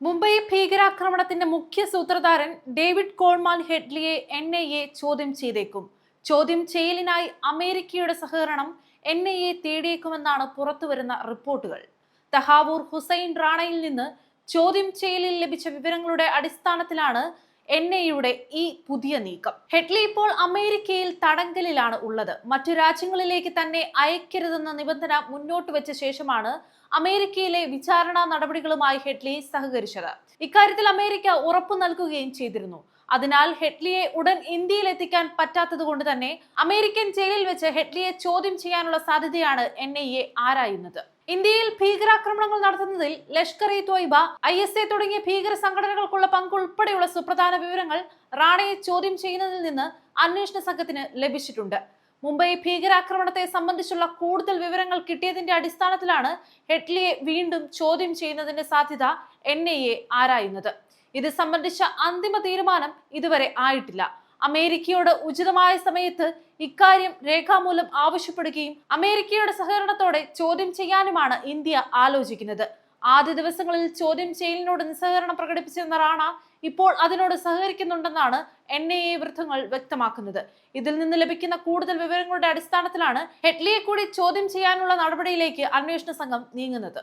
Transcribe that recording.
മുംബൈ ഭീകരാക്രമണത്തിന്റെ മുഖ്യ സൂത്രധാരൻ ഡേവിഡ് കോൾമാൻ ഹെഡ്ലിയെ എൻ ഐ എ ചോദ്യം ചെയ്തേക്കും. ചോദ്യം ചെയ്യലിനായി അമേരിക്കയുടെ സഹകരണം എൻ ഐ എ തേടിയേക്കുമെന്നാണ് പുറത്തുവരുന്ന റിപ്പോർട്ടുകൾ. തഹാവൂർ ഹുസൈൻ റാണയിൽ നിന്ന് ചോദ്യം ചെയ്യലിൽ ലഭിച്ച വിവരങ്ങളുടെ അടിസ്ഥാനത്തിലാണ് എൻ ഐയുടെ ഈ പുതിയ നീക്കം. ഹെഡ്ലി ഇപ്പോൾ അമേരിക്കയിൽ തടങ്കലിലാണ് ഉള്ളത്. മറ്റു രാജ്യങ്ങളിലേക്ക് തന്നെ അയക്കരുതെന്ന നിബന്ധന മുന്നോട്ട് വെച്ച ശേഷമാണ് അമേരിക്കയിലെ വിചാരണ നടപടികളുമായി ഹെഡ്ലി സഹകരിച്ചത്. ഇക്കാര്യത്തിൽ അമേരിക്ക ഉറപ്പു നൽകുകയും ചെയ്തിരുന്നു. അതിനാൽ ഹെഡ്ലിയെ ഉടൻ ഇന്ത്യയിൽ എത്തിക്കാൻ പറ്റാത്തത് കൊണ്ട് തന്നെ അമേരിക്കൻ ജയിലിൽ വെച്ച് ഹെഡ്ലിയെ ചോദ്യം ചെയ്യാനുള്ള സാധ്യതയാണ് എൻ ഐ എ ആരായുന്നത്. ഇന്ത്യയിൽ ഭീകരാക്രമണങ്ങൾ നടത്തുന്നതിൽ Lashkar e Taiba I S A തുടങ്ങിയ ഭീകര സംഘടനകൾക്കുള്ള പങ്ക് ഉൾപ്പെടെയുള്ള സുപ്രധാന വിവരങ്ങൾ റാണയെ ചോദ്യം ചെയ്യുന്നതിൽ നിന്ന് അന്വേഷണ സംഘത്തിന് ലഭിച്ചിട്ടുണ്ട്. മുംബൈ ഭീകരാക്രമണത്തെ സംബന്ധിച്ചുള്ള കൂടുതൽ വിവരങ്ങൾ കിട്ടിയതിന്റെ അടിസ്ഥാനത്തിലാണ് ഹെഡ്ലിയെ വീണ്ടും ചോദ്യം ചെയ്യുന്നതിന്റെ സാധ്യത എൻ ആരായുന്നത്. ഇത് സംബന്ധിച്ച അന്തിമ തീരുമാനം ഇതുവരെ ആയിട്ടില്ല. അമേരിക്കയോട് ഉചിതമായ സമയത്ത് ഇക്കാര്യം രേഖാമൂലം ആവശ്യപ്പെടുകയും അമേരിക്കയുടെ സഹകരണത്തോടെ ചോദ്യം ചെയ്യാനുമാണ് ഇന്ത്യ ആലോചിക്കുന്നത്. ആദ്യ ദിവസങ്ങളിൽ ചോദ്യം ചെയ്യലിനോട് നിസ്സഹകരണം പ്രകടിപ്പിച്ചിരുന്ന റാണ ഇപ്പോൾ അതിനോട് സഹകരിക്കുന്നുണ്ടെന്നാണ് എൻ ഐ എ വൃത്തങ്ങൾ വ്യക്തമാക്കുന്നത്. ഇതിൽ നിന്ന് ലഭിക്കുന്ന കൂടുതൽ വിവരങ്ങളുടെ അടിസ്ഥാനത്തിലാണ് ഹെഡ്ലിയെ കൂടി ചോദ്യം ചെയ്യാനുള്ള നടപടിയിലേക്ക് അന്വേഷണ സംഘം നീങ്ങുന്നത്.